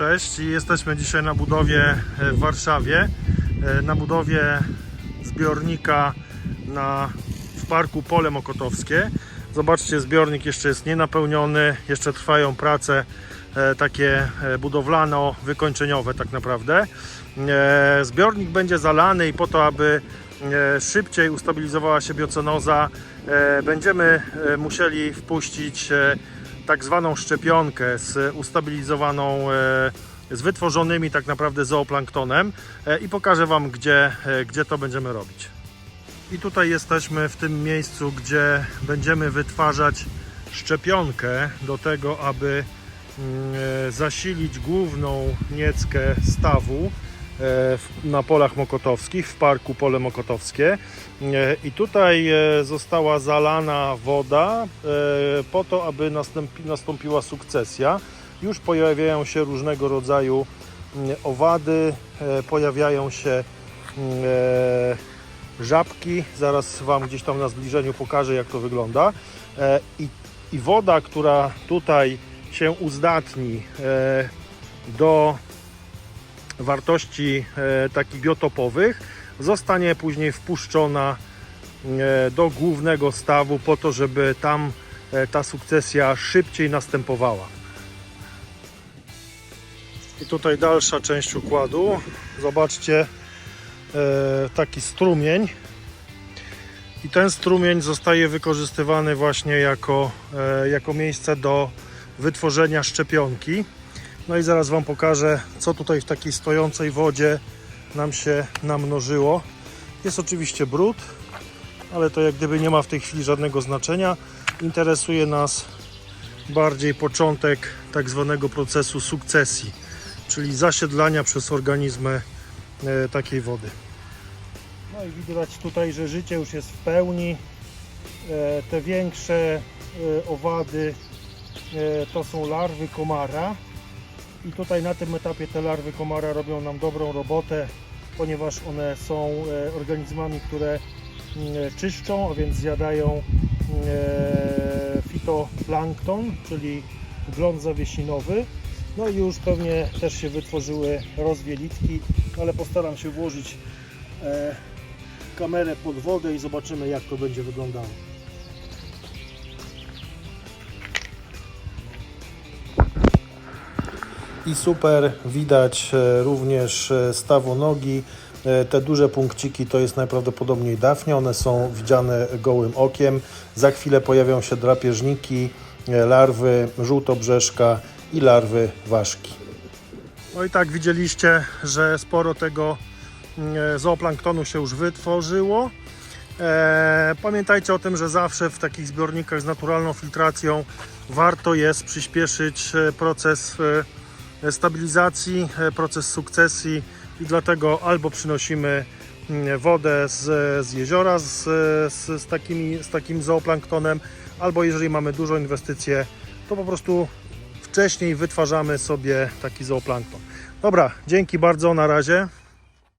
Cześć, jesteśmy dzisiaj na budowie e, w Warszawie, e, na budowie zbiornika na, w parku Pole Mokotowskie. Zobaczcie, zbiornik jeszcze jest nienapełniony, jeszcze trwają prace e, takie budowlano-wykończeniowe tak naprawdę. Zbiornik będzie zalany i po to, aby szybciej ustabilizowała się biocenoza, będziemy musieli wpuścić tak zwaną szczepionkę z ustabilizowaną, e, z wytworzonymi tak naprawdę zooplanktonem e, i pokażę Wam, gdzie, e, gdzie to będziemy robić. I tutaj jesteśmy w tym miejscu, gdzie będziemy wytwarzać szczepionkę do tego, aby mm, zasilić główną nieckę stawu na polach mokotowskich, w parku Pole Mokotowskie. E, I tutaj e, została zalana woda e, po to, aby nastąpi, nastąpiła sukcesja. Już pojawiają się różnego rodzaju owady, pojawiają się żabki. Zaraz Wam gdzieś tam na zbliżeniu pokażę, jak to wygląda. I, i woda, która tutaj się uzdatni do wartości e, takich biotopowych, zostanie później wpuszczona e, do głównego stawu po to, żeby tam e, ta sukcesja szybciej następowała. I tutaj dalsza część układu. Zobaczcie, taki strumień. I ten strumień zostaje wykorzystywany właśnie jako, jako miejsce do wytworzenia szczepionki. No i zaraz Wam pokażę, co tutaj w takiej stojącej wodzie nam się namnożyło. Jest oczywiście brud, ale to jak gdyby nie ma w tej chwili żadnego znaczenia. Interesuje nas bardziej początek tak zwanego procesu sukcesji, czyli zasiedlania przez organizmy e, takiej wody. No i widać tutaj, że życie już jest w pełni. E, Te większe e, owady to są larwy komara. I tutaj na tym etapie te larwy komara robią nam dobrą robotę, ponieważ one są e, organizmami, które mm, czyszczą, a więc zjadają e, fitoplankton, czyli gląd zawiesinowy. No i już pewnie też się wytworzyły rozwielitki, ale postaram się włożyć e, kamerę pod wodę i zobaczymy jak to będzie wyglądało. I super, widać e, również e, stawonogi. E, Te duże punkciki to jest najprawdopodobniej dafnia, one są widziane gołym okiem. Za chwilę pojawią się drapieżniki, larwy żółtobrzeszka i larwy ważki. No i tak widzieliście, że sporo tego mm, zooplanktonu się już wytworzyło. Pamiętajcie o tym, że zawsze w takich zbiornikach z naturalną filtracją warto jest przyspieszyć proces stabilizacji, e, proces sukcesji i dlatego albo przynosimy mm, wodę z, z jeziora z, z, z, takimi, z takim zooplanktonem, albo jeżeli mamy dużą inwestycję, to po prostu wcześniej wytwarzamy sobie taki zooplankton. Dobra, dzięki bardzo, na razie.